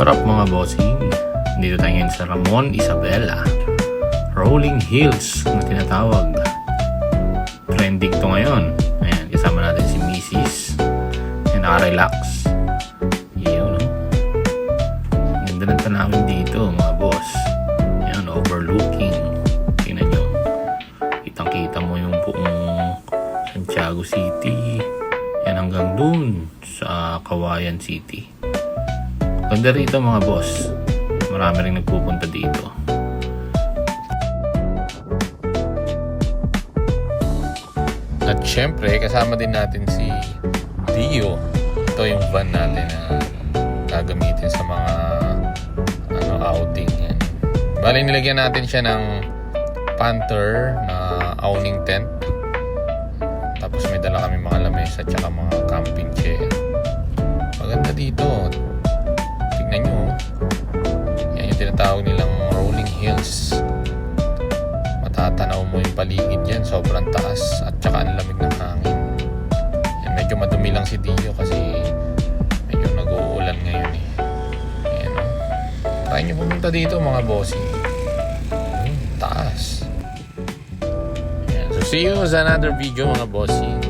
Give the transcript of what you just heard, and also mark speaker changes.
Speaker 1: What up mga bossing? Dito tayo ngayon sa Ramon Isabela. Rolling Hills na tinatawag. Trending to ngayon. Ayan, kasama natin si Mrs. Ayan, naka-relax Yun, no? Ganda ng tanawin dito mga boss. Ayan, overlooking. Tingnan nyo. Kitang kita mo yung buong Santiago City. Yan hanggang dun sa Kawayan City Ganda rito mga boss. Marami rin nagpupunta dito. At syempre, kasama din natin si Dio. Ito yung van natin na gagamitin sa mga ano, outing. Yan. Bali, nilagyan natin siya ng Panther na awning tent. Tapos may dala kami mga lamesa at mga camping chair. Mo yung paligid yan. Sobrang taas. At saka ang lamig ng hangin. Yan, medyo madumi lang si Dio kasi medyo nag-uulan ngayon eh. Yan o. Try nyo pumunta dito mga bossy. Hmm, taas. Yan. So see you sa another video mga bossy.